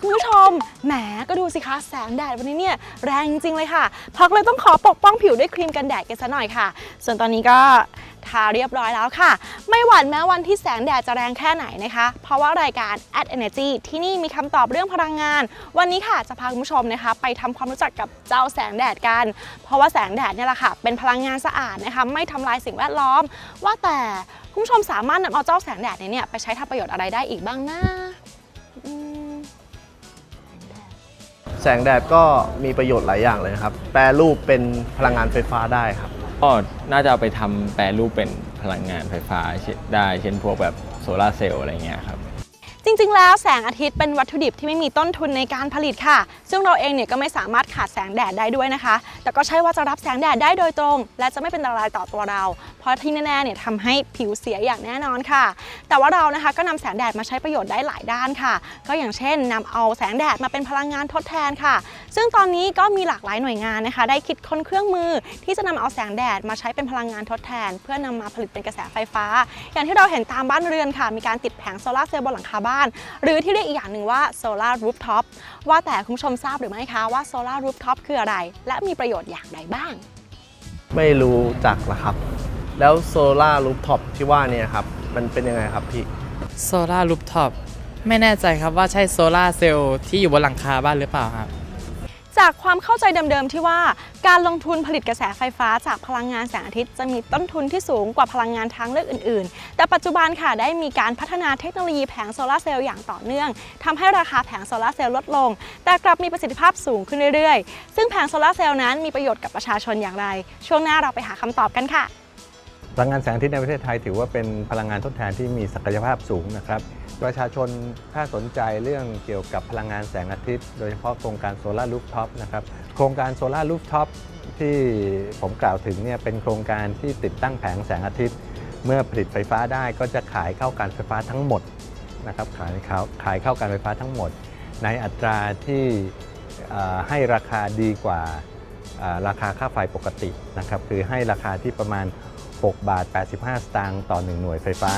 คุณผู้ชม แหมก็ดูสิคะแสงแดดวันนี้เนี่ยแรงจริงๆเลยค่ะพักเลยต้องขอปกป้องผิวด้วยครีมกันแดดกันซะหน่อยค่ะ ส่วนตอนนี้ก็ทาเรียบร้อยแล้วค่ะ ไม่หวั่นแม้วันที่แสงแดดจะแรงแค่ไหนนะคะ เพราะว่ารายการ Ad Energy ที่นี่มีคำตอบเรื่องพลังงาน วันนี้ค่ะจะพาคุณผู้ชมนะคะ ไปทำความรู้จักกับเจ้าแสงแดดกัน เพราะว่าแสงแดดเนี่ยแหละค่ะ เป็นพลังงานสะอาดนะคะไม่ทำลายสิ่งแวดล้อม ว่าแต่คุณผู้ชมสามารถนำเอาเจ้าแสงแดดเนี่ยไปใช้ทำประโยชน์อะไรได้อีกบ้างนะ แสงแดดก็มีประโยชน์หลายอย่างเลยนะครับ แปรรูปเป็นพลังงานไฟฟ้าได้ครับ ก็น่าจะเอาไปทำแปรรูปเป็นพลังงานไฟฟ้าได้ เช่นพวกแบบโซลาร์เซลล์อะไรเงี้ยครับ ริงๆ แล้วแสงอาทิตย์เป็นวัตถุดิบที่ไม่มีต้นทุนในการผลิตค่ะ ซึ่งเราเองเนี่ยก็ไม่สามารถขาดแสงแดดได้ด้วยนะคะ แต่ก็ใช่ว่าจะรับแสงแดดได้โดยตรง และจะไม่เป็นอันตรายต่อตัวเรา เพราะที่แน่ๆเนี่ยทำให้ผิวเสียอย่างแน่นอนค่ะ แต่ว่าเรานะคะก็นำแสงแดดมาใช้ประโยชน์ได้หลายด้านค่ะ ก็อย่างเช่นนำเอาแสงแดดมาเป็นพลังงานทดแทนค่ะ ซึ่งตอนนี้ก็มีหลากหลายหน่วยงานนะคะ ได้คิดค้นเครื่องมือ ที่จะนำเอาแสงแดดมาใช้เป็นพลังงานทดแทน เพื่อนำมาผลิตเป็นกระแสไฟฟ้า อย่างที่เราเห็นตามบ้านเรือนค่ะ มีการติดแผงโซลาร์เซลล์บนหลังคาบ้านหรือที่เรียกอีกอย่างหนึ่งว่าโซลาร์รูฟท็อปว่าแต่คุณผู้ชมทราบหรือไม่คะว่าโซลาร์รูฟท็อปคืออะไร และมีประโยชน์อย่างไรบ้าง ไม่รู้จักละครับ แล้วโซลาร์รูฟท็อปที่ว่าเนี่ยครับมันเป็นยังไงครับพี่โซลารูฟท็อปไม่แน่ใจครับว่าใช่โซลาร์เซลล์ที่อยู่บนหลังคาบ้านหรือเปล่าครับ จากความเข้าใจเดิมๆที่ว่า การลงทุนผลิตกระแสไฟฟ้าจากพลังงานแสงอาทิตย์จะมีต้นทุนที่สูงกว่าพลังงานทางเลือกอื่นๆ แต่ปัจจุบันค่ะได้มีการพัฒนาเทคโนโลยีแผงโซลาร์เซลล์อย่างต่อเนื่องทำให้ราคาแผงโซลาร์เซลล์ลดลง แต่กลับมีประสิทธิภาพสูงขึ้นเรื่อยๆ ซึ่งแผงโซลาร์เซลล์นั้นมีประโยชน์กับประชาชนอย่างไร ช่วงหน้าเราไปหาคำตอบกันค่ะ พลังงานแสงอาทิตย์ในประเทศไทยถือว่าเป็นพลังงานทดแทนที่มีศักยภาพสูงนะครับ ประชาชนถ้าสนใจเรื่องเกี่ยวกับพลังงานแสงอาทิตย์ โดยเฉพาะโครงการโซลาร์รูฟท็อปนะครับโครงการโซลาร์รูฟท็อปที่ผมกล่าวถึงเนี่ยเป็นโครงการที่ติดตั้งแผงแสงอาทิตย์ เมื่อผลิตไฟฟ้าได้ก็จะขายเข้าการไฟฟ้าทั้งหมดนะครับขายเขาขายเข้าการไฟฟ้าทั้งหมด ในอัตราที่ให้ราคาดีกว่าอ่าราคาค่าไฟปกตินะครับคือให้ราคาที่ประมาณ 6 บาท 85 สตางค์ต่อ 1 หน่วยไฟฟ้า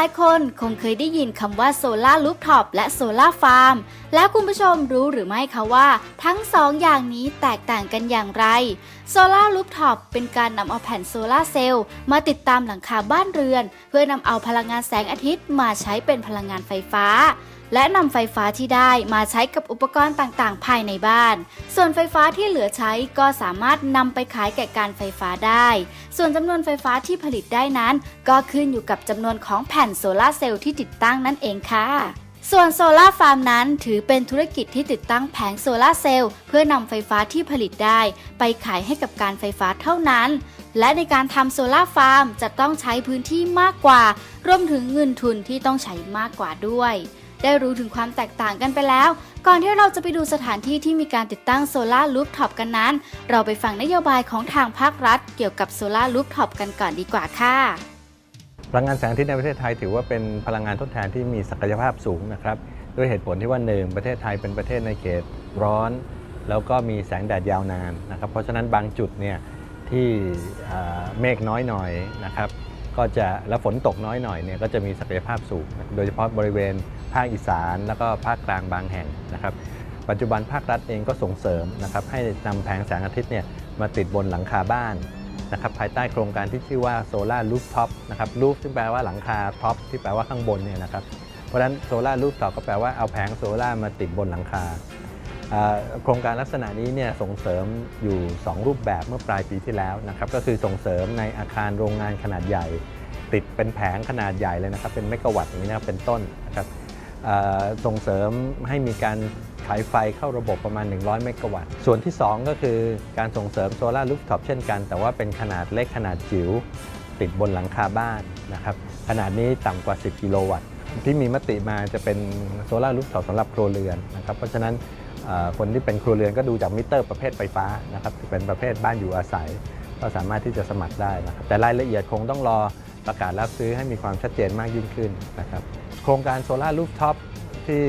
ายๆ คนคงเคยได้ยินคำว่าโซลารูฟท็อปและโซลาฟาร์ม แล้วคุณผู้ชมรู้หรือไม่คะว่า ทั้งสองอย่างนี้แตกต่างกันอย่างไร โซลารูฟท็อปเป็นการนำเอาแผ่นโซลาเซลล์มาติดตามหลังคาบ้านเรือน เพื่อนำเอาพลังงานแสงอาทิตย์มาใช้เป็นพลังงานไฟฟ้า และนำไฟฟ้าที่ได้มาใช้กับอุปกรณ์ต่างๆ ภายในบ้าน ส่วนไฟฟ้าที่เหลือใช้ก็สามารถนำไปขายแก่การไฟฟ้าได้ ส่วนจำนวนไฟฟ้าที่ผลิตได้นั้น ก็ขึ้นอยู่กับจำนวนของแผ่นโซลาร์เซลล์ที่ติดตั้งนั่นเองค่ะส่วนโซลาฟาร์มนั้นถือเป็นธุรกิจที่ติดตั้งแผงโซลาร์เซลล์เพื่อนำไฟฟ้าที่ผลิตได้ ไปขายให้กับการไฟฟ้าเท่านั้น และในการทำโซลาฟาร์มจะต้องใช้พื้นที่มากกว่า รวมถึงเงินทุนที่ต้องใช้มากกว่าด้วย ได้รู้ถึงความแตกต่างกันไปแล้ว ก่อนที่เราจะไปดูสถานที่ที่มีการติดตั้งโซลาร์ลูฟท็อปกันนั้น เราไปฟังนโยบายของทางภาครัฐ เกี่ยวกับโซลาร์ลูฟท็อปกันก่อนดีกว่าค่ะพลังงานแสงอาทิตย์ในประเทศไทยถือว่าเป็นพลังงานทดแทนที่มีศักยภาพสูงนะครับด้วยเหตุผลที่ว่าหนึ่งประเทศไทยเป็นประเทศในเขตร้อน แล้วก็มีแสงแดดยาวนานนะครับ เพราะฉะนั้นบางจุดเนี่ยที่เมฆน้อยหน่อยนะครับ ก็จะและฝนตกน้อยหน่อยเนี่ยก็จะมีศักยภาพสูง โดยเฉพาะบริเวณ ภาคอีสาน แล้วก็ภาคกลางบางแห่งนะครับ ปัจจุบันภาครัฐเองก็ส่งเสริมนะครับให้นำแผงแสงอาทิตย์เนี่ยมาติดบนหลังคาบ้านนะครับภายใต้โครงการที่ชื่อว่าโซลาร์ o ูฟท็อปนะครับรูฟซึ่งแปลว่าหลังคาท็อปที่แปลว่าข้างบนเนี่ยนะครับเพราะฉะนั้นโซลาร์ o ูฟท็อปก็แปลว่าเอาแผงโซลาร์มาติดบนหลังคาโครงการลักษณะนี้เนี่ยส่งเสริมอยู่ 2 รูปแบบเมื่อปลายปีที่แล้วนะครับก็คือส่งเสริมในอาคารโรงงานขนาดใหญ่ ติดเป็นแผงขนาดใหญ่เลยนะครับเป็นเมกะวัตต์อย่างนี้นะครับเป็นต้นนะครับ ส่งเสริมให้มีการขายไฟเข้าระบบประมาณ 100 เมกะวัตต์ ส่วนที่ 2 ก็คือการส่งเสริมโซลารูฟท็อปเช่นกัน แต่ว่าเป็นขนาดเล็กขนาดจิ๋วติดบนหลังคาบ้านนะครับขนาดนี้ต่ำกว่า 10 กิโลวัตต์ ที่มีมติมาจะเป็นโซลารูฟท็อปสำหรับครัวเรือนนะครับเพราะฉะนั้นคนที่เป็นครัวเรือนก็ดูจากมิเตอร์ประเภทไฟฟ้านะครับเป็นประเภทบ้านอยู่อาศัย ก็สามารถที่จะสมัครได้นะครับแต่รายละเอียดคงต้องรอ ประกาศรับซื้อให้มีความชัดเจนมากยิ่งขึ้นนะครับโครงการโซลารูฟท็อปที่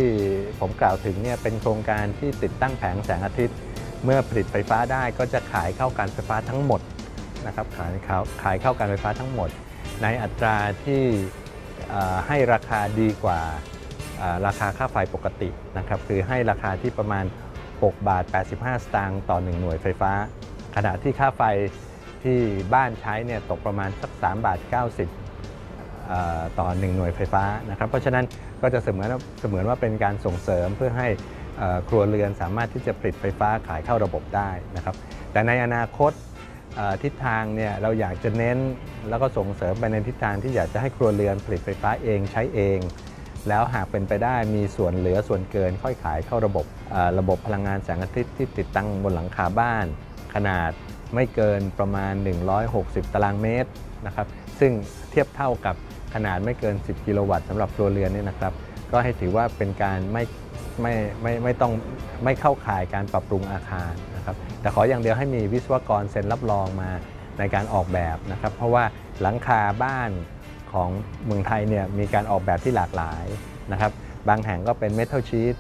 ผมกล่าวถึงเนี่ยเป็นโครงการที่ติดตั้งแผงแสงอาทิตย์ เมื่อผลิตไฟฟ้าได้ก็จะขายเข้าการไฟฟ้าทั้งหมดนะครับขายเขาขายเข้าการไฟฟ้าทั้งหมด ในอัตราที่ให้ราคาดีกว่าราคาค่าไฟปกตินะครับคือให้ราคาที่ประมาณ 6 บาท 85 สตางค์ต่อ 1 หน่วยไฟฟ้า ขณะที่ค่าไฟ ที่บ้านใช้เนี่ยตกประมาณสัก3บาท90 ต่อ 1 หน่วยไฟฟ้านะครับ เพราะฉะนั้นก็จะเสมือนเสมือนว่าเป็นการส่งเสริมเพื่อให้ครัวเรือนสามารถที่จะผลิตไฟฟ้าขายเข้าระบบได้นะครับ แต่ในอนาคตทิศทางเนี่ยเราอยากจะเน้นแล้วก็ส่งเสริมไปในทิศทางที่อยากจะให้ครัวเรือนผลิตไฟฟ้าเองใช้เอง แล้วหากเป็นไปได้มีส่วนเหลือส่วนเกินค่อยขายเข้าระบบเอ่อระบบพลังงานแสงอาทิตย์ที่ติดตั้งบนหลังคาบ้าน ขนาด ไม่เกินประมาณ 160 ตารางเมตรนะครับซึ่งเทียบเท่ากับขนาดไม่เกิน 10 กิโลวัตต์สำหรับครัวเรือนเนี่ยนะครับ ก็ให้ถือว่าเป็นการไม่ไม่ไม่ไม่ต้องไม่เข้าข่ายการปรับปรุงอาคารนะครับแต่ขออย่างเดียวให้มีวิศวกรเซ็นรับรองมาในการออกแบบนะครับ เพราะว่าหลังคาบ้านของเมืองไทยเนี่ยมีการออกแบบที่หลากหลายนะครับบางแห่งก็เป็นเมทัลชีต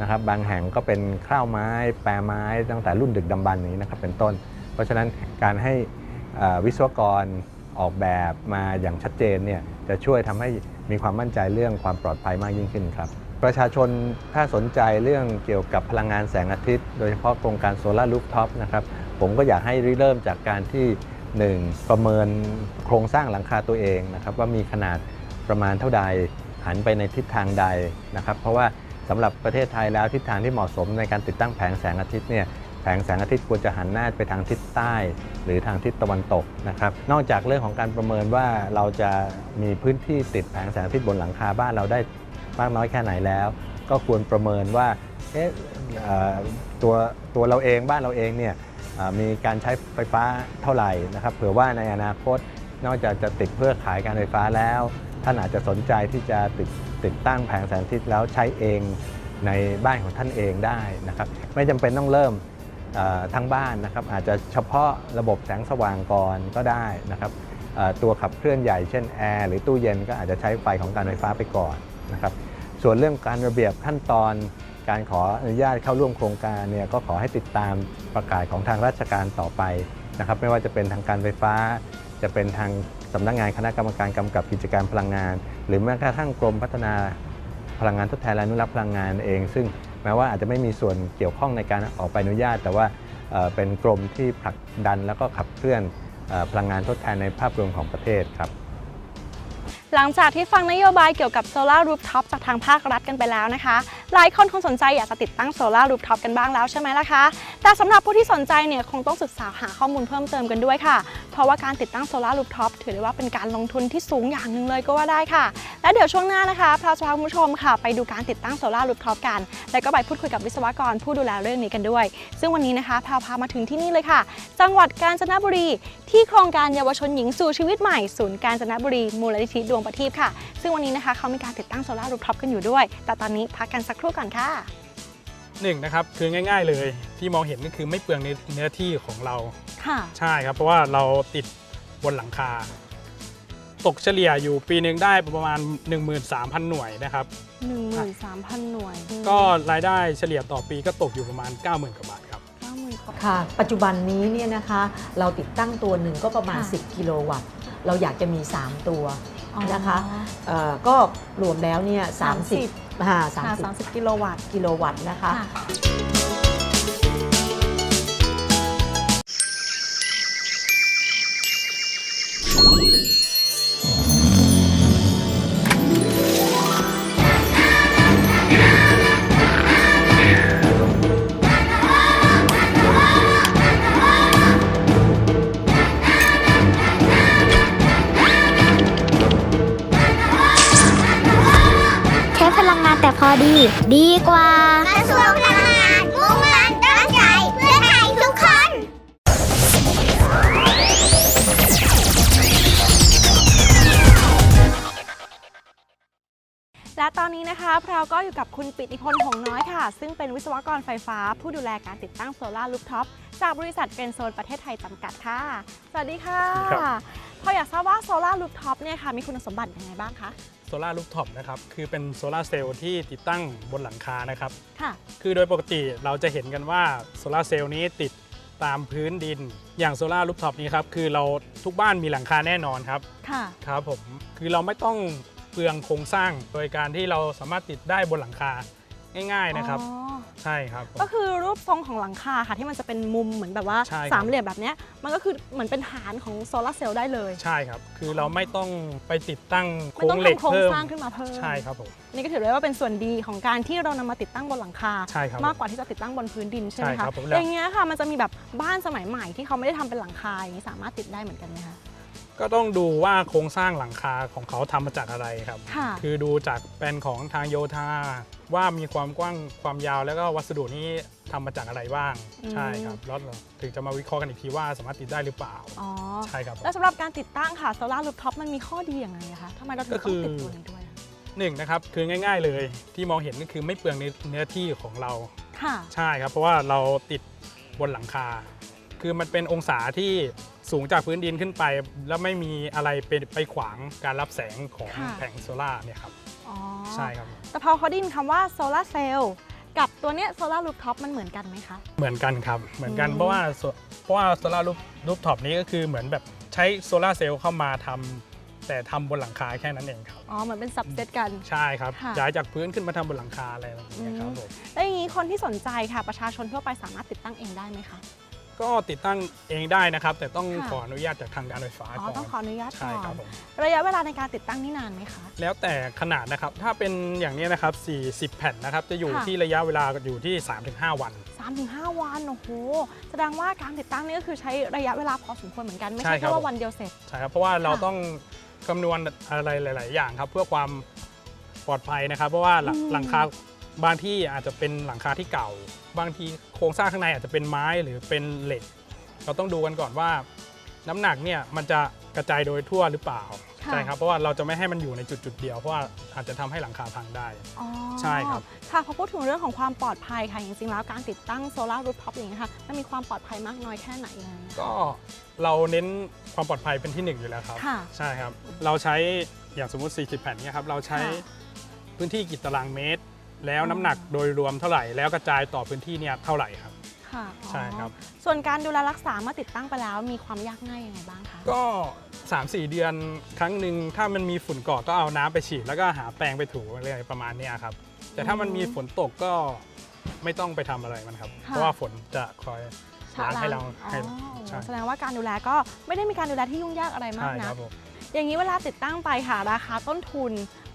นะครับบางแห่งก็เป็นข้าวไม้ แปรไม้ตั้งแต่รุ่นดึกดำบรรพ์นี้นะครับเป็นต้น เพราะฉะนั้นการให้วิศวกรออกแบบมาอย่างชัดเจนเนี่ยจะช่วยทำให้มีความมั่นใจเรื่องความปลอดภัยมากยิ่งขึ้นครับ ประชาชนถ้าสนใจเรื่องเกี่ยวกับพลังงานแสงอาทิตย์ โดยเฉพาะโครงการโซลารูฟท็อปนะครับผมก็อยากให้ริเริ่มจากการที่ 1. ประเมินโครงสร้างหลังคาตัวเองนะครับว่ามีขนาดประมาณเท่าใดหันไปในทิศทางใดนะครับเพราะว่าสำหรับประเทศไทยแล้วทิศทางที่เหมาะสมในการติดตั้งแผงแสงอาทิตย์เนี่ย แผงแสงอาทิตย์ควรจะหันหน้าไปทางทิศใต้ หรือทางทิศตะวันตกนะครับนอกจากเรื่องของการประเมินว่าเราจะมีพื้นที่ติดแผงแสงอาทิตย์บนหลังคาบ้านเราได้มากน้อยแค่ไหนแล้ว ก็ควรประเมินว่าเอ๊ะเอ่อตัวตัวเราเองบ้านเราเองเนี่ยมีการใช้ไฟฟ้าเท่าไหร่นะครับเผื่อว่าในอนาคตนอกจากจะติดเพื่อขายการไฟฟ้าแล้ว ท่านอาจจะสนใจที่จะติดติดตั้งแผงแสงอาทิตย์แล้วใช้เองในบ้านของท่านเองได้นะครับไม่จำเป็นต้องเริ่ม ทั้งบ้านนะครับอาจจะเฉพาะระบบแสงสว่างก่อนก็ได้นะครับตัวขับเคลื่อนใหญ่เช่นแอร์หรือตู้เย็นก็อาจจะใช้ไฟของการไฟฟ้าไปก่อนนะครับส่วนเรื่องการระเบียบขั้นตอนการขออนุญาตเข้าร่วมโครงการเนี่ยก็ขอให้ติดตามประกาศของทางราชการต่อไปนะครับไม่ว่าจะเป็นทางการไฟฟ้า จะเป็นทางสำนักงานคณะกรรมการกำกับกิจการพลังงาน หรือแม้กระทั่งกรมพัฒนาพลังงานทดแทนและอนุรักษ์พลังงานเอง ซึ่ง แม้ว่าอาจจะไม่มีส่วนเกี่ยวข้องในการออกใบอนุญาต แต่ว่าเป็นกรมที่ผลักดันแล้วก็ขับเคลื่อนพลังงานทดแทนในภาพรวมของประเทศครับ หลังจากที่ฟังนโยบายเกี่ยวกับโซลารูฟท็อปจากทางภาครัฐกันไปแล้วนะคะ หลายคนคงสนใจอยากจะติดตั้งโซลารูฟท็อปกันบ้างแล้วใช่ไหมล่ะคะ แต่สำหรับผู้ที่สนใจเนี่ยคงต้องศึกษาหาข้อมูลเพิ่มเติมกันด้วยค่ะ เพราะว่าการติดตั้งโซลารูฟท็อปถือได้ว่าเป็นการลงทุนที่สูงอย่างหนึ่งเลยก็ว่าได้ค่ะ และเดี๋ยวช่วงหน้านะคะพาจะพาคุณผู้ชมค่ะ ไปดูการติดตั้งโซลารูฟท็อปกัน แล้วก็ไปพูดคุยกับวิศวกรผู้ดูแลเรื่องนี้กันด้วย ซึ่งวันนี้นะคะพาพามาถึงที่นี่เลยค่ะ จังหวัดกาญจนบุรี ที่โครงการเยาวชนหญิงสู่ชีวิตใหม่ศูนย์กาญจนบุรีมูลนิธิดวงประทีปค่ะ ซึ่งวันนี้นะคะเขามีการติดตั้งโซลารูฟท็อปกันอยู่ด้วย แต่ตอนนี้พักกันสักครู่ก่อนค่ะหนึ่งนะครับคือง่ายๆเลยที่มองเห็นก็คือไม่เปลืองในเนื้อที่ของเราค่ะใช่ครับ เพราะว่าเราติดบนหลังคา ตกเฉลี่ยอยู่ปีหนึ่งได้ประมาณ 13,000 หน่วยนะครับ 13,000 หน่วย ก็รายได้เฉลี่ยต่อปีก็ตกอยู่ประมาณ 90,000กว่าบาทครับ90,000กว่าค่ะ ปัจจุบันนี้เนี่ยนะคะ เราติดตั้งตัวหนึ่งก็ประมาณค่ะ10 กิโลวัตต์ เราอยากจะมี 3 ตัวอ๋อ นะคะเอ่อก็รวมแล้วเนี่ย30 30ค่ะค่ะ30 30 กิโลวัตต์กิโลวัตต์นะคะ ดีดีกว่ากระทรวงพลังงานมุ่งมั่นตั้งใจเพื่อไทยทุกคน และตอนนี้นะคะเราก็อยู่กับคุณปิติพลหงน้อยค่ะ ซึ่งเป็นวิศวกรไฟฟ้า ผู้ดูแลการติดตั้งโซลาร์ลูฟท็อปจากบริษัทเกรนโซนประเทศไทยจำกัดค่ะ สวัสดีค่ะครับ พออยากทราบว่าโซลาร์ลูฟท็อปเนี่ยค่ะมีคุณสมบัติยังไงบ้างคะ โซลาร์ลูฟท็อปนะครับคือเป็นโซลาร์เซลล์ที่ติดตั้งบนหลังคานะครับค่ะคือโดยปกติเราจะเห็นกันว่าโซลาร์เซลล์นี้ติดตามพื้นดิน อย่างโซลาร์ลูฟท็อปนี้ครับคือเราทุกบ้านมีหลังคาแน่นอนครับค่ะครับผมคือเราไม่ต้องเปลืองโครงสร้างโดยการที่เราสามารถติดได้บนหลังคา ง่ายๆนะครับ อ๋อใช่ครับผม ก็คือรูปทรงของหลังคาค่ะที่มันจะเป็นมุมเหมือนแบบว่าใช่ครับ สามเหลี่ยมแบบเนี้ยมันก็คือเหมือนเป็นฐานของโซลาร์เซลล์ได้เลย ใช่ครับ คือเราไม่ต้องไปติดตั้งไม่โครต้องงเหล็กทำโครงเพิ่ม สร้างขึ้นมาเพิ่มใช่ครับผม นี่ก็ถือได้ว่าเป็นส่วนดีของการที่เรานำมาติดตั้งบนหลังคา ใช่ครับมากกว่าที่จะติดตั้งบนพื้นดินใช่ไหมใช่คคะรับผมอย่างเงี้ยค่ะมันจะมีแบบบ้านสมัยใหม่ที่เขาไม่ได้ทำเป็นหลังคาอย่างนี้สามารถติดได้เหมือนกันไหมคะ ก็ต้องดูว่าโครงสร้างหลังคาของเขาทำมาจากอะไรครับค่ะคือดูจากแปลนของทางโยธาว่ามีความกว้างความยาวแล้วก็วัสดุนี้ทำมาจากอะไรบ้างอืมใช่ครับแล้วเราถึงจะมาวิเคราะห์กันอีกทีว่าสามารถติดได้หรือเปล่าอ๋อใช่ครับผมแล้วสำหรับการติดตั้งค่ะโซลาร์ลูฟท็อปมันมีข้อดีอย่างไรอะคะทำไมเราถึงก็ต้คือองติดตัวนี้ด้วยอะหนึ่งนะครับคือง่าย ๆ เลยที่มองเห็นก็คือไม่เปลืองเนื้อที่ของเราค่ะใช่ครับ เพราะว่าเราติดบนหลังคา คือมันเป็นองศาที่ สูงจากพื้นดินขึ้นไป แล้วไม่มีอะไรไปไปขวางการรับแสงของค่ะ แผงโซล่าร์เนี่ยครับอ๋อใช่ครับ แต่พอเขาได้ยินคำว่าโซลาร์เซลล์กับตัวเนี้ยโซลาร์ลูฟท็อปมันเหมือนกันไหมคะ เหมือนกันครับ เหมือนกันอืม เพราะว่าโซเพราะว่าโซลาร์รูปรูปท็อปนี้ก็คือเหมือนแบบใช้โซลาร์เซลล์เข้ามาทำแต่ทำบนหลังคาแค่นั้นเองครับ อ๋อเหมือนเป็นสับเซตกัน ใช่ครับค่ะย้ายจากพื้นขึ้นมาทำบนหลังคาอะไรแบบนี้ครับอืม ผมแล้วอย่างนี้คนที่สนใจค่ะประชาชนทั่วไปสามารถติดตั้งเองได้ไหมคะ ก็ติดตั้งเองได้นะครับ แต่ต้องค่ะขออนุญาตจากทางการไฟฟ้าอ๋อก่อนต้องขออนุญาตใช่ก่อครับนผมระยะเวลาในการติดตั้งนี่นานไหมคะ แล้วแต่ขนาดนะครับถ้าเป็นอย่างนี้นะครับ40 แผ่นนะครับ จะอยู่ค่ะ ที่ระยะเวลาอยู่ที่ 3-5 วัน 3-5 วันโอ้โหแสดงว่าการติดตั้งนี่ก็คือใช้ระยะเวลาพอสมควรเหมือนกันไม่ใช่ใช่ครัแค่บ ว่าวันเดียวเสร็จ ใช่ครับเพราะว่าเราค่ะต้องคำนวณอะไรหลาย ๆ อย่างครับ เพื่อความปลอดภัยนะครับ เพราะว่าหลังอืม หลังคา บางที่อาจจะเป็นหลังคาที่เก่า บางทีโครงสร้างข้างในอาจจะเป็นไม้หรือเป็นเหล็ก เราต้องดูกันก่อนว่า น้ำหนักเนี่ยมันจะกระจายโดยทั่วหรือเปล่าค่ะ ใช่ครับเพราะว่าเราจะไม่ให้มันอยู่ในจุดจุดๆเดียวเพราะว่าอาจจะทำให้หลังคาพังได้ อ๋อใช่ครับ ค่ะพอพูดถึงเรื่องของความปลอดภัยค่ะจริงๆแล้วการติดตั้งโซลาร์รูฟท็อปอย่างนี้ยค่ะมันมีความปลอดภัยมากน้อยแค่ไหนยังไงอะ ก็เราเน้นความปลอดภัยเป็นที่หนึ่งอยู่แล้วครับ ค่ะใช่ครับ เราใช้อย่างสมมุติ 40 แผ่นเนี่ยครับ เราใช้ค่ะ พื้นที่กี่ตารางเมตร แล้วอ๋อน้ำหนักโดยรวมเท่าไหร่ แล้วกระจายต่อพื้นที่เนี่ยเท่าไหร่ครับ ค่ะอ๋อใช่ครับ ส่วนการดูแลรักษาเมื่อติดตั้งไปแล้วมีความยากง่ายยังไงบ้างคะ ก็ 3-4 เดือนครั้งหนึ่งถ้ามันมีฝุ่นเกาะก็เอาน้ำไปฉีด แล้วก็หาแปรงไปถูอะไรประมาณเนี้ยครับ แต่ถ้ามันมีฝนตกก็ไม่ต้องไปทำอะไรมันครับค่ะเพราะว่าฝนจะคอยล้างให้เราอ๋อให้ใช่แสดงว่าการดูแลก็ไม่ได้มีการดูแลที่ยุ่งยากอะไรมาใช่กคนะ รับผม อย่างนี้เวลาติดตั้งไปค่ะราคาต้นทุน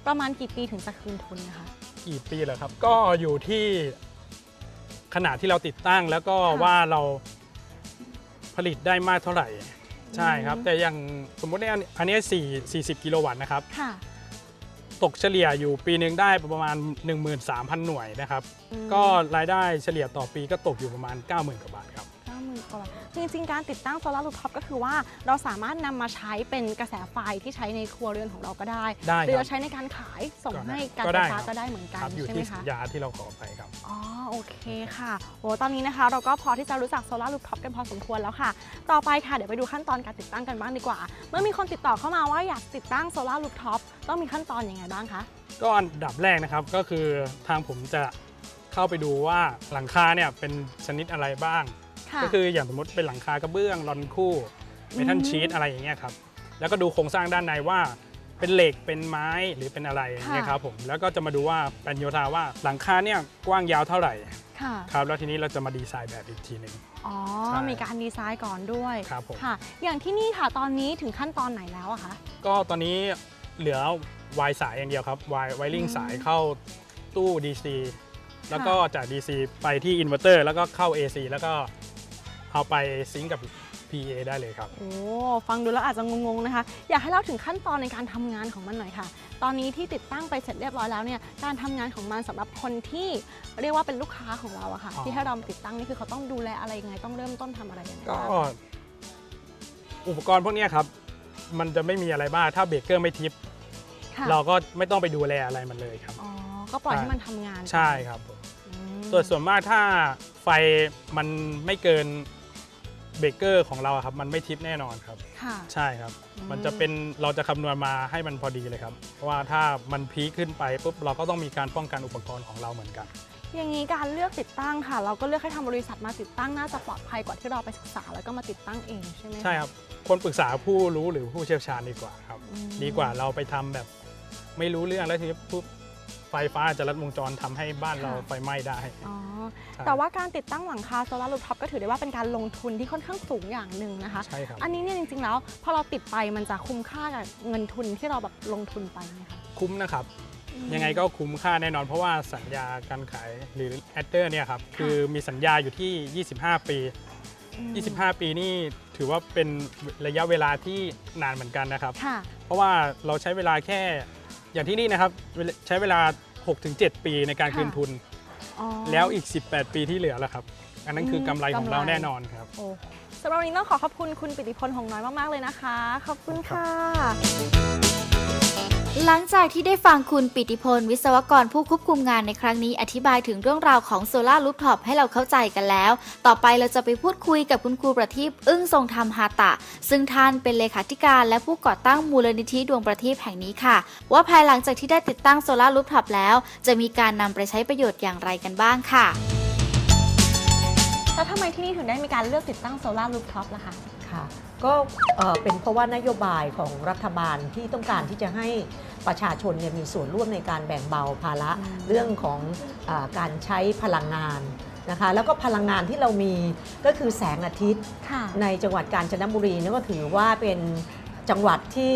ประมาณกี่ปีถึงจะคืนทุนนะคะ กี่ปีแล้วครับ ก็อยู่ที่ขนาดที่เราติดตั้งแล้วก็ค่ะ ว่าเราผลิตได้มากเท่าไหร่ ใช่ครับอืมแต่อย่างสมมติเนี่ยอันนี้4 40 กิโลวัตต์นะครับ ค่ะตกเฉลี่ยอยู่ปีหนึ่งได้ประมาณ 13,000 หน่วยนะครับ อืมก็รายได้เฉลี่ยต่อปีก็ตกอยู่ประมาณ 90,000 กว่าบาทครับเก้าห มื่นกว่าบาทจริงๆ การติดตั้งโซลาร์รูฟท็อปก็คือว่าเราสามารถนำมาใช้เป็นกระแสไฟที่ใช้ในครัวเรือนของเราก็ได้ได้หรือครัจะบใช้ในการขายส่งก็ได้ให้การก็ไฟได้ฟ้าครับก็ได้เหมือนกันครับอยู่ใช่ไหมที่สัคะญญาที่เราขอไปครับอ๋อโอเคค่ะโอ้ตอนนี้นะคะ เราก็พอที่จะรู้จักโซลาร์รูฟท็อปกันพอสมควรแล้วค่ะ ต่อไปค่ะเดี๋ยวไปดูขั้นตอนการติดตั้งกันบ้างดีกว่า เมื่อมีคนติดต่อเข้ามาว่าอยากติดตั้งโซลาร์รูฟท็อปต้องมีขั้นตอนยังไงบ้างคะก็อันดับแรกนะครับก็คือทางผมจะเข้าไปดูว่าหลังคาเนี่ยเป็นชนิดอะไรบ้างค่ะ ก็คืออย่างสมมติเป็นหลังคากระเบื้องรอนคู่เมทัลอืมชีตอะไรอย่างเงี้ยครับแล้วก็ดูโครงสร้างด้านในว่าเป็นเหล็กเป็นไม้หรือเป็นอะไรอย่างเงี้ยครับผมแล้วก็จะมาดูว่าแปลนโยธาว่าหลังคาเนี่ยกว้างยาวเท่าไหร่ค่ะครับแล้วทีนี้เราจะมาดีไซน์แบบอีกทีหนึ่งอ๋อใช่มีการดีไซน์ก่อนด้วยครับผมค่ะ อย่างที่นี่ค่ะตอนนี้ถึงขั้นตอนไหนแล้วอะคะก็ตอนนี้เหลือวายสายอย่างเดียวครับวายไวริงอืมสายเข้าตู้ DC แล้วก็จาก DC ไปที่อินเวอร์เตอร์แล้วก็เข้า AC แล้วก็ เอาไปซิงก์กับ PA ได้เลยครับ โอ้ฟังดูแล้วอาจจะงงๆนะคะ อยากให้เล่าถึงขั้นตอนในการทำงานของมันหน่อยค่ะ ตอนนี้ที่ติดตั้งไปเสร็จเรียบร้อยแล้วเนี่ยการทำงานของมันสำหรับคนที่เรียกว่าเป็นลูกค้าของเราอะค่ะ อ๋อ ที่ให้เรามาติดตั้งนี่คือเขาต้องดูแลอะไรยังไงต้องเริ่มต้นทำอะไรยังไงก็บ้างอุปกรณ์พวกเนี้ยครับ มันจะไม่มีอะไรบ้างถ้าเบรกเกอร์ไม่ทิป ค่ะเราก็ไม่ต้องไปดูแลอะไรมันเลยครับ อ๋อก็ปล่อยให้มันทำงานใช่ครับผมอืมส่วนส่วนมากถ้าไฟมันไม่เกิน เบรกเกอร์ของเราอะครับมันไม่ทิปแน่นอนครับ ค่ะ ใช่ครับอืมมันจะเป็นเราจะคำนวณมาให้มันพอดีเลยครับ เพราะว่าถ้ามันพีคขึ้นไปปุ๊บเราก็ต้องมีการป้องกันอุปกรณ์ของเราเหมือนกัน อย่างนี้การเลือกติดตั้งค่ะ เราก็เลือกให้ทางบริษัทมาติดตั้งน่าจะปลอดภัยกว่าที่เราไปศึกษาแล้วก็มาติดตั้งเองใช่ไหมะใช่ครับควรปรึกษาผู้รู้หรือผู้เชี่ยวชาญดีกว่าครับ อืม ดีกว่าเราไปทำแบบไม่รู้เรื่องแล้วทีนี้ปุ๊บไฟฟ้าจะลัดวงจรทำให้บ้านเราไฟไหม้ได้ อ๋อใช่ แต่ว่าการติดตั้งหลังคาโซลารูฟท็อปก็ถือได้ว่าเป็นการลงทุนที่ค่อนข้างสูงอย่างหนึ่งนะคะ ใช่ครับ อันนี้เนี่ยจริงๆแล้วพอเราติดไปมันจะคุ้มค่ากับเงินทุนที่เราแบบลงทุนไปไหมคะคุ้มนะครับ ยังไงก็คุ้มค่าแน่นอนเพราะว่าสัญญาการขายหรือแอดเตอร์เนี่ยครับคือมีสัญญาอยู่ที่ 25 ปี อืม25 ปีนี่ถือว่าเป็นระยะเวลาที่นานเหมือนกันนะครับ ค่ะ เพราะว่าเราใช้เวลาแค่อย่างที่นี่นะครับเวลาใช้เวลา 6-7 ปีในการค่ะ คืนทุน อ๋อ แล้วอีก 18 ปีที่เหลือแล้วครับ อันนั้นคือมกำไรของเรากำไรแน่นอนครับ โอ้สำหรับวันนี้ต้องขอขอบคุณคุณปิติพลหงน้อยมาก ๆ เลยนะคะ ขอบคุณค่ะ หลังจากที่ได้ฟังคุณปิติพล วิศวกรผู้ควบคุมงานในครั้งนี้อธิบายถึงเรื่องราวของโซลารูฟท็อปให้เราเข้าใจกันแล้ว ต่อไปเราจะไปพูดคุยกับคุณครูประทีปอึ้งทรงธรรมฮาตะ ซึ่งท่านเป็นเลขาธิการและผู้ก่อตั้งมูลนิธิดวงประทีปแห่งนี้ค่ะ ว่าภายหลังจากที่ได้ติดตั้งโซลารูฟท็อปแล้ว จะมีการนำไปใช้ประโยชน์อย่างไรกันบ้างค่ะแล้วทำไมที่นี่ถึงได้มีการเลือกติดตั้งโซลารูฟท็อปล่ะคะค่ะ ก็เอ่อเป็นเพราะว่านโยบายของรัฐบาลที่ต้องการที่จะให้ประชาชนเนี่ยมีส่วนร่วมในการแบ่งเบาภาระอืมเรื่องของอาการใช้พลังงานนะคะแล้วก็พลังงานที่เรามีก็คือแสงอาทิตย์ค่ะในจังหวัดกาญจนบุรีเนี่ยก็ถือว่าเป็นจังหวัดที่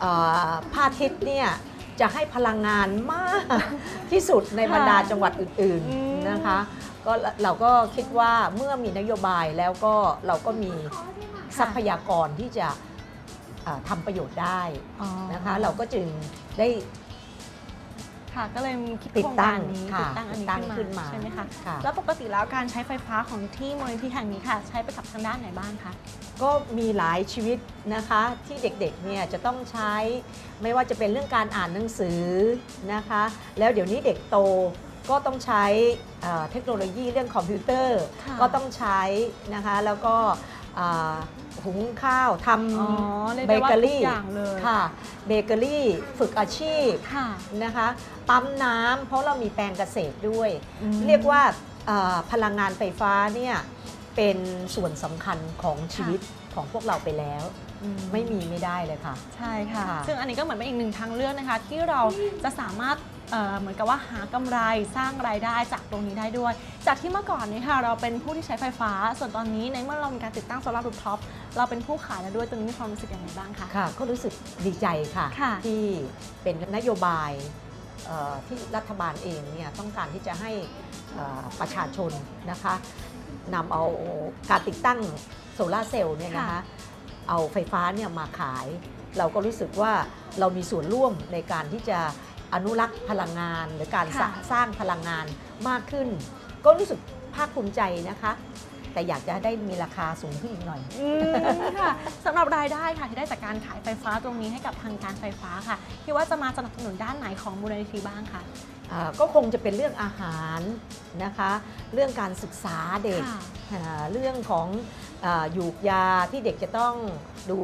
เอ่อพระอาทิตย์เนี่ยจะให้พลังงานมากที่สุดในบรรดาจังหวัดอื่นอืมๆนะคะก็เราก็คิดว่าเมื่อมีนโยบายแล้วก็เราก็มี ทรัพยากรที่จะเอ่อทำประโยชน์ได้อ๋อนะคะ เราก็จึงได้ค่ะก็เลยมีคิดติดโครงตั้การงนี้ค่ะติดตั้งอันนี้ติดตั้งขึ้นขึ้นมามาใช่ไหมคะค่ะแล้วปกติแล้วการใช้ไฟฟ้าของที่มูลนิธิแห่งนี้ค่ะ ใช้ไปกับทางด้านไหนบ้างคะก็มีหลายชีวิตนะคะที่เด็กๆเนี่ยจะต้องใช้ไม่ว่าจะเป็นเรื่องการอ่านหนังสือนะคะ แล้วเดี๋ยวนี้เด็กโตก็ต้องใช้เอ่อเทคโนโลยีเรื่องคอมพิวเตอร์ค่ะก็ต้องใช้นะคะแล้วก็อ่า หุงข้าวทอ๋อเรียกำเบได้ว่าเกอทุกรี่อย่างเลยค่ะเบเกอรี่ฝึกอาชีพค่ะนะคะปั๊มน้ำเพราะเรามีแปลงเกษตรด้วยอืมเรียกว่าเอ่อพลังงานไฟฟ้าเนี่ยเป็นส่วนสำคัญของชีวิตของพวกเราไปแล้วอืไม่มีไม่ได้เลยค่ะ ใช่ค่ะค่ะ ซึ่งอันนี้ก็เหมือนเป็นอีกหนึ่งทางเลือกนะคะ ที่เราจะสามารถ เอ่อเหมือนกับว่าหากำไรสร้างรายได้จากตรงนี้ได้ด้วย จากที่เมื่อก่อนนี้ค่ะเราเป็นผู้ที่ใช้ไฟฟ้า ส่วนตอนนี้ในเมื่อเรามีการติดตั้งโซลาร์รูฟท็อปเราเป็นผู้ขายแล้วด้วยตรงนี้มีความรู้สึกยังไงบ้างคะค่ะก็รู้สึกดีใจค่ะค่ะที่เป็นนโยบายเอ่อที่รัฐบาลเองเนี่ยต้องการที่จะให้เอ่อประชาชนนะคะนำเอาการติดตั้งโซลาร์เซลล์เนี่ยนะคะเอาไฟฟ้าเนี่ยมาขาย เราก็รู้สึกว่าเรามีส่วนร่วมในการที่จะ อนุรักษ์พลังงาน หรือการสร้าค่ะสร้างพลังงานมากขึ้น ก็รู้สึกภาคภูมิใจนะคะ แต่อยากจะได้มีราคาสูงขึ้นอีกหน่อย อืมค่ะสำหรับรายได้ค่ะที่ได้จากการขายไฟฟ้าตรงนี้ให้กับทางการไฟฟ้าค่ะคิดว่าจะมาสนับสนุนด้านไหนของมูลนิธิบ้างคะอ่าก็คงจะเป็นเรื่องอาหารนะคะ เรื่องการศึกษาเด็ก ค่ะ อ่าเรื่องของอาหยูกยาที่เด็กจะต้องดู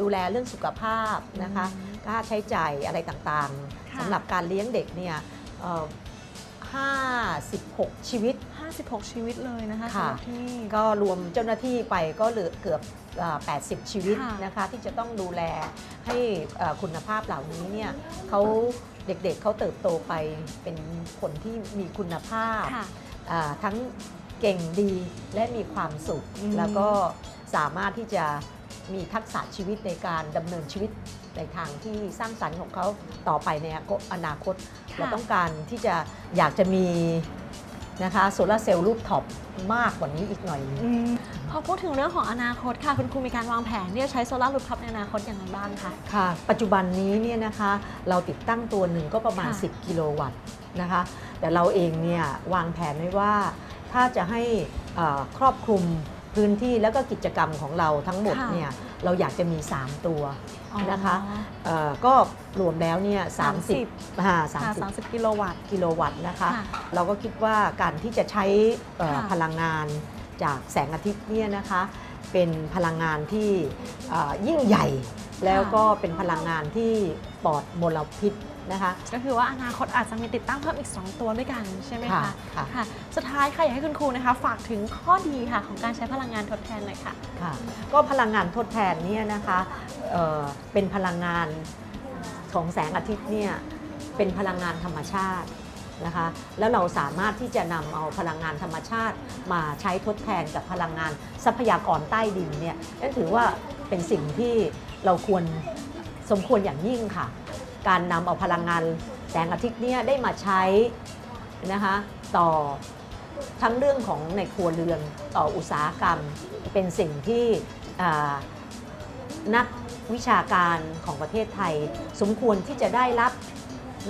ดูแลเรื่องสุขภาพนะคะ อืม ค่าใช้จ่ายอะไรต่างๆค่ะ สำหรับการเลี้ยงเด็กเนี่ยเอ่อ56 ชีวิต 56 ชีวิตเลยนะคะสำค่ะหรับที่นี่ก็รวมเจ้าหน้าที่ไปก็เหลือเกือบอ่า80 ชีวิตค่ะนะคะที่จะต้องดูแลให้เอ่อคุณภาพเหล่านี้เนี่ยเขาเด็กๆเขาเติบโตไปเป็นคนที่มีคุณภาพค่ะอ่าทั้งเก่งดีและมีความสุขอืมแล้วก็สามารถที่จะมีทักษะชีวิตในการดำเนินชีวิต ในทางที่สร้างสรรค์ของเขาต่อไปในอนาคต เราต้องการที่จะอยากจะมีนะคะโซลาร์เซลล์รูปท็อปมากกว่านี้อีกหน่อยหนึ่งอืมพอพูดถึงเรื่องของอนาคตค่ะ คุณครูมีการวางแผนที่จะใช้โซลาร์รูฟท็อปในอนาคตอย่างไรบ้างคะ ค่ะ ปัจจุบันนี้เนี่ยนะคะเราติดตั้งตัวหนึ่งก็ประมาณค่ะ10 กิโลวัตต์นะคะ แต่เราเองเนี่ยวางแผนไว้ว่าถ้าจะให้เอ่อครอบคลุมพื้นที่แล้วก็กิจกรรมของเราทั้งหมดค่ะเนี่ยเราอยากจะมี 3 ตัวอ๋อ นะคะเอ่อก็รวมแล้วเนี่ยสามสิบ30อ่าค่ะ30 30กิโลวัตต์กิโลวัตต์นะคะค่ะเราก็คิดว่าการที่จะใช้เอ่อค่ะพลังงานจากแสงอาทิตย์เนี่ยนะคะ เป็นพลังงานที่เอ่อยิ่งใหญ่ แล้วก็เป็นพลังงานที่ปลอดมลพิษ นะคะ ก็คือว่าอนาคตอาจจะมีติดตั้งเพิ่มอีก 2 ตัวด้วยกันใช่ไหมค่ะคะค่ะค่ะ สุดท้ายค่ะอยากให้คุณครูนะคะ ฝากถึงข้อดีค่ะของการใช้พลังงานทดแทนหน่อยค่ะค่ะ ก็พลังงานทดแทนเนี่ยนะคะเอ่อเป็นพลังงานของแสงอาทิตย์เนี่ยเป็นพลังงานธรรมชาตินะคะแล้วเราสามารถที่จะนำเอาพลังงานธรรมชาติมาใช้ทดแทนกับพลังงานทรัพยากรใต้ดินเนี่ยนั่นถือว่าเป็นสิ่งที่เราควรสมควรอย่างยิ่งค่ะ การนำเอาพลังงานแสงอาทิตย์เนี่ยได้มาใช้นะคะต่อทั้งเรื่องของในครัวเรือนต่ออุตสาหกรรม เป็นสิ่งที่นักวิชาการของประเทศไทย สมควรที่จะได้รับ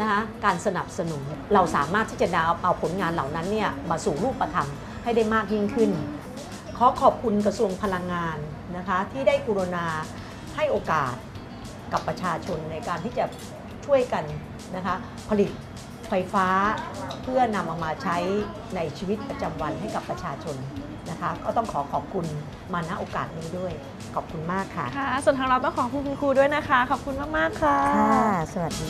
นะคะการสนับสนุนเราสามารถที่จะนำเอาผลงานเหล่านั้นเนี่ยมาสู่รูปธรรมให้ได้มากยิ่งขึ้น ขอขอบคุณกระทรวงพลังงานนะคะที่ได้กรุณาให้โอกาสกับประชาชนในการที่จะ ช่วยกันนะคะผลิตไฟฟ้าเพื่อนำเอามาใช้ในชีวิตประจำวันให้กับประชาชนนะคะ ก็ต้องขอขอบคุณมาณโอกาสนี้ด้วย ขอบคุณมากค่ะ ค่ะ ส่วนทางเราต้องขอบคุณคุณครูด้วยนะคะ ขอบคุณมาก ๆ ค่ะสวัสดี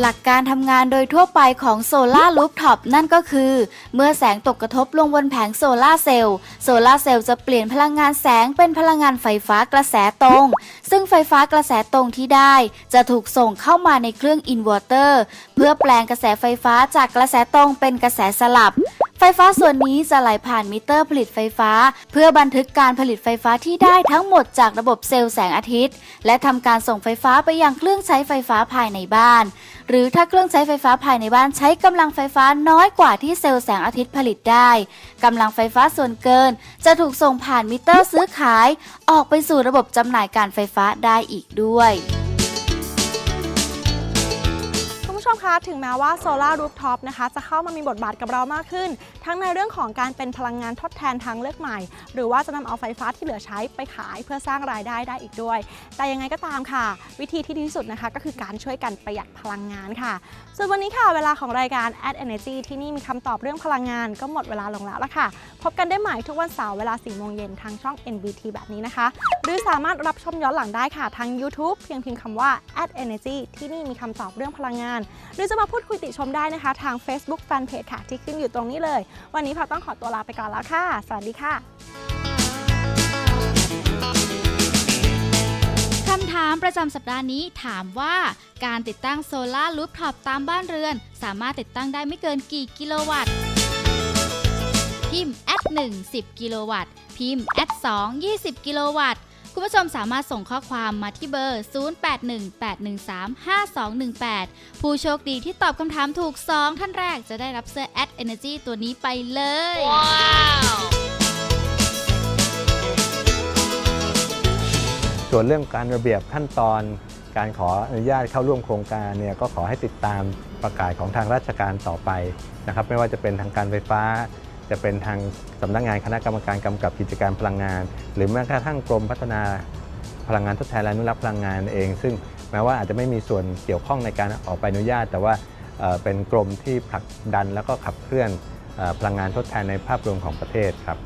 หลักการทำงานโดยทั่วไปของโซลารูฟท็อปนั่นก็คือ เมื่อแสงตกกระทบลงบนแผงโซลาเซลล์โซลาเซลล์จะเปลี่ยนพลังงานแสงเป็นพลังงานไฟฟ้ากระแสตรง ซึ่งไฟฟ้ากระแสตรงที่ได้ จะถูกส่งเข้ามาในเครื่องอินเวอร์เตอร์ เพื่อแปลงกระแสไฟฟ้าจากกระแสตรงเป็นกระแสสลับ ไฟฟ้าส่วนนี้จะไหลผ่านมิเตอร์ผลิตไฟฟ้า เพื่อบันทึกการผลิตไฟฟ้าที่ได้ทั้งหมดจากระบบเซลล์แสงอาทิตย์ และทำการส่งไฟฟ้าไปยังเครื่องใช้ไฟฟ้าภายในบ้าน หรือถ้าเครื่องใช้ไฟฟ้าภายในบ้านใช้กำลังไฟฟ้าน้อยกว่าที่เซลล์แสงอาทิตย์ผลิตได้กำลังไฟฟ้าส่วนเกิน จะถูกส่งผ่านมิเตอร์ซื้อขาย ออกไปสู่ระบบจำหน่ายการไฟฟ้าได้อีกด้วย ชมคะถึงแม้ว่าโซลารูฟท็อปนะคะจะเข้ามามีบทบาทกับเรามากขึ้น ทั้งในเรื่องของการเป็นพลังงานทดแทนทางเลือกใหม่ หรือว่าจะนำเอาไฟฟ้าที่เหลือใช้ไปขายเพื่อสร้างรายได้ได้อีกด้วย แต่ยังไงก็ตามค่ะ วิธีที่ดีที่สุดนะคะก็คือการช่วยกันประหยัดพลังงานค่ะ ส่วนวันนี้ค่ะเวลาของรายการ Ad Energy ที่นี่มีคำตอบเรื่องพลังงานก็หมดเวลาลงแล้วละค่ะ พบกันได้ใหม่ทุกวันเสาร์เวลา4โมงเย็นทางช่อง NBT แบบนี้นะคะ รือสามารถรับชมย้อนหลังได้ค่ะทาง YouTube เพียงพิมพ์คำว่า Add Energy ที่นี่มีคำตอบเรื่องพลังงาน หรือจะมาพูดคุยติชมได้นะคะ ทาง Facebook Fanpage ค่ะ ที่ขึ้นอยู่ตรงนี้เลย วันนี้พาต้องขอตัวลาไปก่อนแล้วค่ะ สวัสดีค่ะคำถามประจำสัปดาห์นี้ถามว่า การติดตั้งโซลารูฟท็อปตามบ้านเรือน สามารถติดตั้งได้ไม่เกินกี่กิโลวัตต์พิมพ์ at 1 10 กิโลวัตต์ พิมพ์ at 2 20 กิโลวัตต์ คุณผู้ชมสามารถส่งข้อความมาที่เบอร์ 0818135218 ผู้โชคดีที่ตอบคำถามถูก 2 ท่านแรกจะได้รับเสื้อ at energy ตัวนี้ไปเลยส่วนเรื่องการระเบียบขั้นตอน การขออนุญาตเข้าร่วมโครงการเนี่ยก็ขอให้ติดตามประกาศของทางราชการต่อไปนะครับ ไม่ว่าจะเป็นทางการไฟฟ้า จะเป็นทาง สำนักงานคณะกรรมการกำกับกิจการพลังงาน หรือแม้กระทั่งกรมพัฒนาพลังงานทดแทนและอนุรักษ์พลังงานเอง ซึ่งแม้ว่าอาจจะไม่มีส่วนเกี่ยวข้องในการออกใบอนุญาต แต่ว่าเป็นกรมที่ผลักดันแล้วก็ขับเคลื่อนพลังงานทดแทนในภาพรวมของประเทศครับ